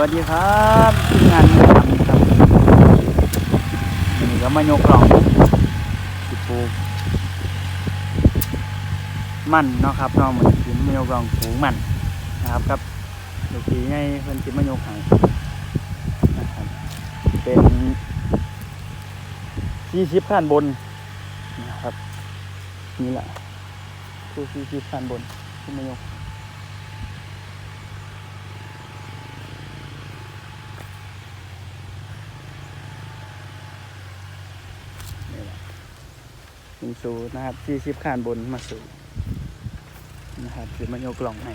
วัสดีครับทีมงานทำครับนนี้ก็มายกล่องสิปูมันเนาะครับน้องเหมือนกินมายกล่องปูมันนะครับครับลูปีให้เพิ่นสิมายกให้นะครับเป็นสี่สิบขั้นบนนะครับนี่แหละผู้สี่สิบขั้นบนที่มายก นี่แหละ ถึงสูนะครับที่ชิบขานบนมาสูนะครับคือมันโยกกล่องให้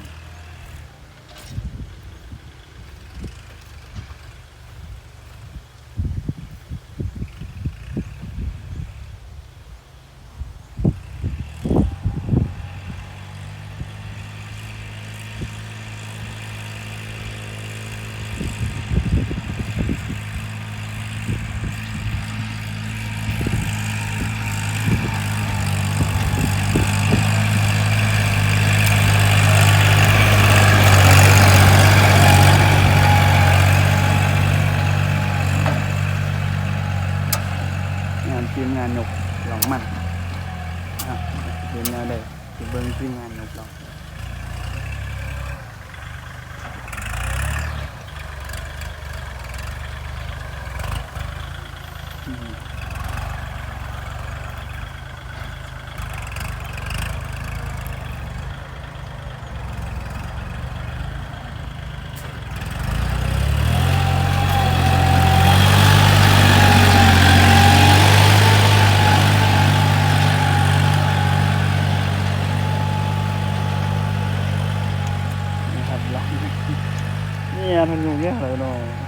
งานทีมงานยกหลองมันนะครับเห็นแล้วเลยที่เบิ้งทีมงานยกหลองอืม นี่ครับหลัง เนี่ยมันอยู่เนี่ยเลยเนาะ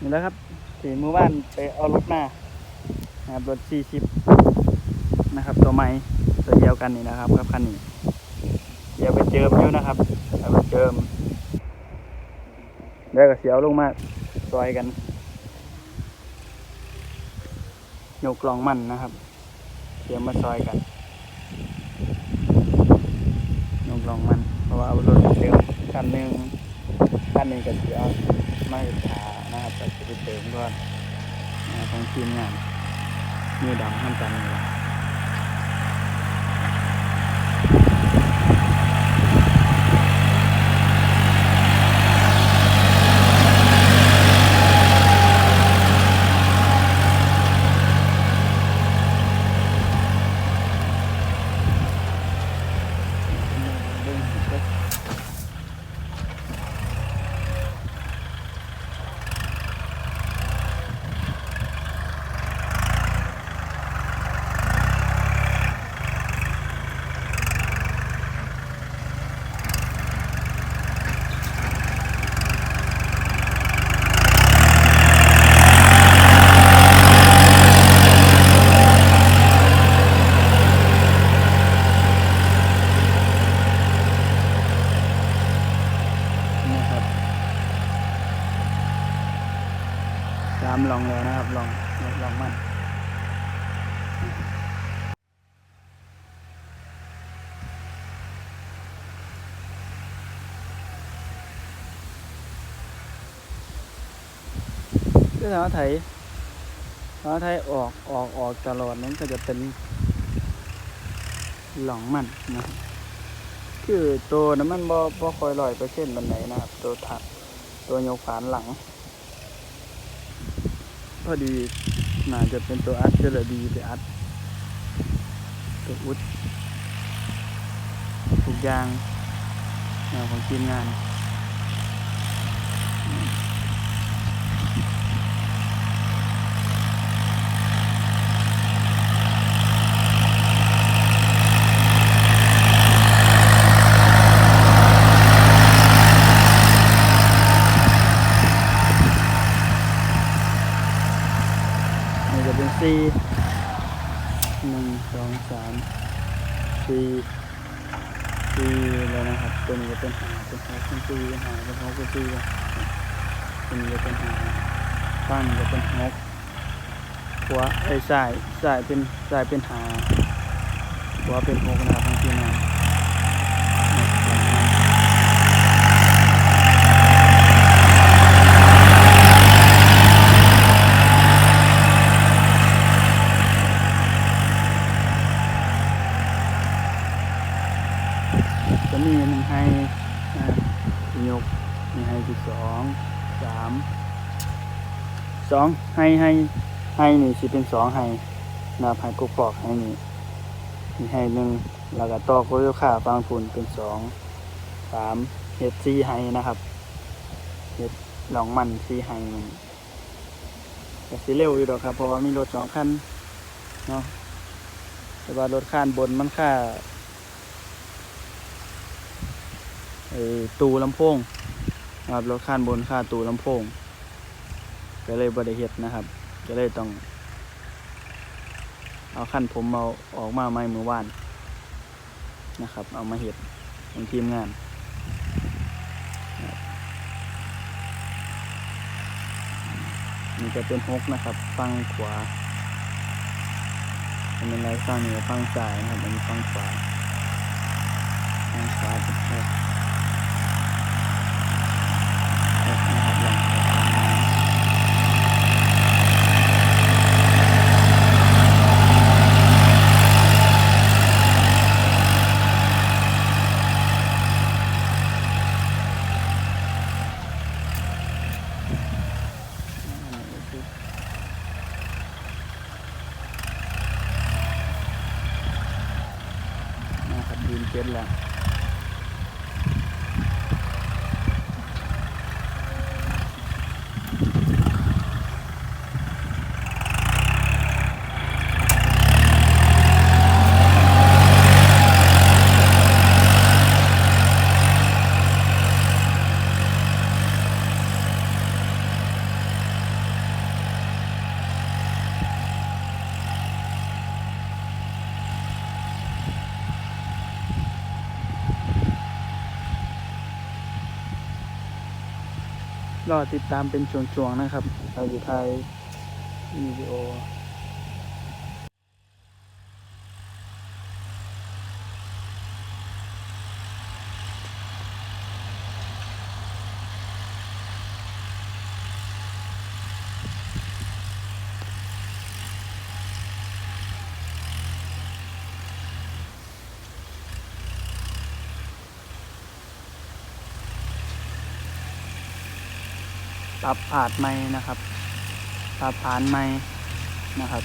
นี่แล้วครับสีมือบ้านไปเอารถมานะครับรถสี่ชิปนะครับ ตัวใหม่ตัวเดียวกันนี่นะครับกับคันนี้เดี๋ยวไปเจิมอยู่นะครับเอาไปเจิมเดี๋ยวก็เสียวลงมาซอยกันยกลองมันนะครับเสียวมาซอยกันยกลองมัน เพราะว่าเอารถเติมคันหนึ่งคันหนึ่งก็เสียมาให้ขา นะครับแต่จะไปเติมก่อนของทีมงานมือดำทำกันเลย นะครับตามลองแล้วนะครับ ลองลองมัน ก็ถามว่าไทยถามว่าไทยออกออกออกตลอดนั้นก็จะเป็นหลองมันนะคือตัวน้ำมันบ่บ่คอยร้อยเปเซ็นบันไดนะครับ ตัวถักตัวโยกฝานหลัง พอดีน่าจะเป็นตัวอัดเจลดีไปอัด ตัวอุดทุกอย่างแนวของทีมงาน สี่หนึ่งสองสามสี่สี่แล้วนะครับ ตัวนี้จะเป็นหาเป็นหกเป็นสี่เป็น หาเป็นหกเป็นสี่ตันเป็นหาข้างนี้จะเป็นหกหัวไอ้สายสายเป็นสายเป็นหาหัวเป็นหกนะครับทั้งทีนั่นจะมีหนึ่งให้ยก มีให้ที่สองสามสองให้ให้ให้นี่สิเป็นสองให้นาให้กุกปอกให้นี่มีให้หนึ่งแล้วก็ต่อโกโยค่าฟังผุนเป็นสองสามเห็ดซีให้นะครับเห็ดหลองมันซีให้มันแต่สิเร็วอยู่ดอกครับ เพราะว่ามีรถสองคันเนาะแต่ว่ารถคันบนมันค่าไอ้ตูลำโพง นะครับรถข้านบนค่าตูลำโพง ก็เลยบริเหตุนะครับ ก็เลยต้อง เอาขั้นผมเอาออกมาไม่มือว่านนะครับ เอามาเห็ดของทีมงานนี่จะเป็นฮกนะครับฟังขวาอันนี้ไรฟังเหนือฟังซ้ายนะครับอันนี้ฟังขวาฟังขวาเป็นฮก นะครับลองนะครับยืนเก็ตแล้ว รอติดตามเป็นช่วงๆนะครับเราอยู่ไทยวิดีโอ ปรับผาดไม้นะครับ ปรับผานไม้นะครับ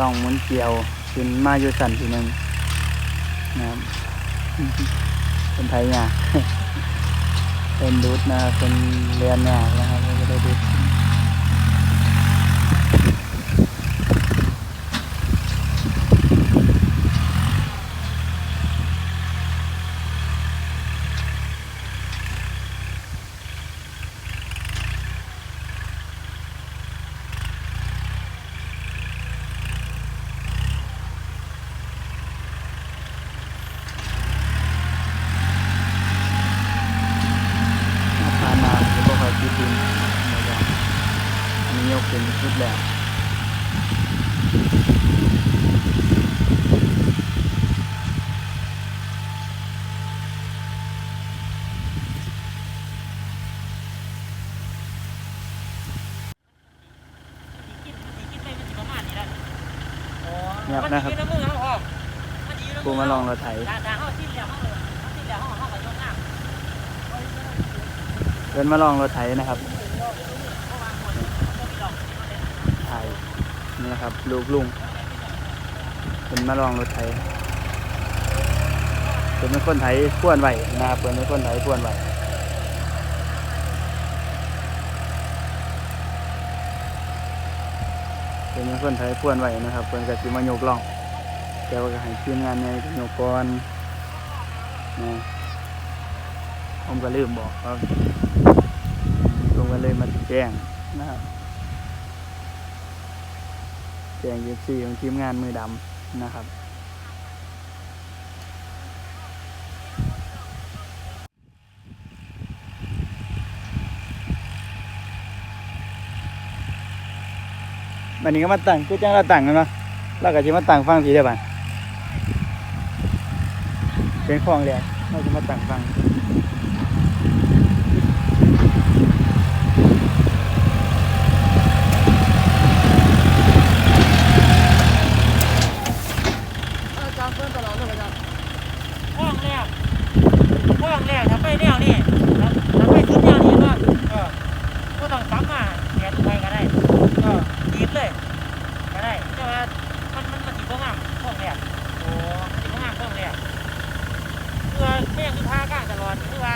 ลองหมุนเกลียวขึ้นมาอยู่สั่นทีหนึ่งนะครับเป็นไทยเนี่ยเป็นดูดนะเป็นเรียนเนี่ยนะครับก็ได้ดูดผ่านมาแล้วก็คอยคิดดินนะครับอันนี้ยกเป็นชุดแรก เงี ยบนะครับกูมาลองเราไถเดินมาลองเรถไถนะครับไถนี่นะครับ ลูกลุงเป็นมาลองรถไถเป็นคนไถพ่วนไหวนะครับเป็นเป็นคนไถพ่วนไหว เป็นเพื่อนไทยเพื่อนไหวนะครับ เพื่อนกับจิมาโยกล่อง แต่ว่าก็ให้ทีมงานในโยกก่อนนะผมก็ลืมบอกครับผมก็เลยมาแจ้งนะครับแจ้งเอฟซีของทีมงานมือดำนะครับ บันนี้ก็มาตั้งคือจังเราตั้งกันเนาเราก็จะมาตั้งฟังสีได้บ้างเป็นคลองเลยเราจะมาตั้งฟัง แรกโอ้สิบห้าเครื่องแรกเพื่อแม่งคือพาก้าตลอดคือว่า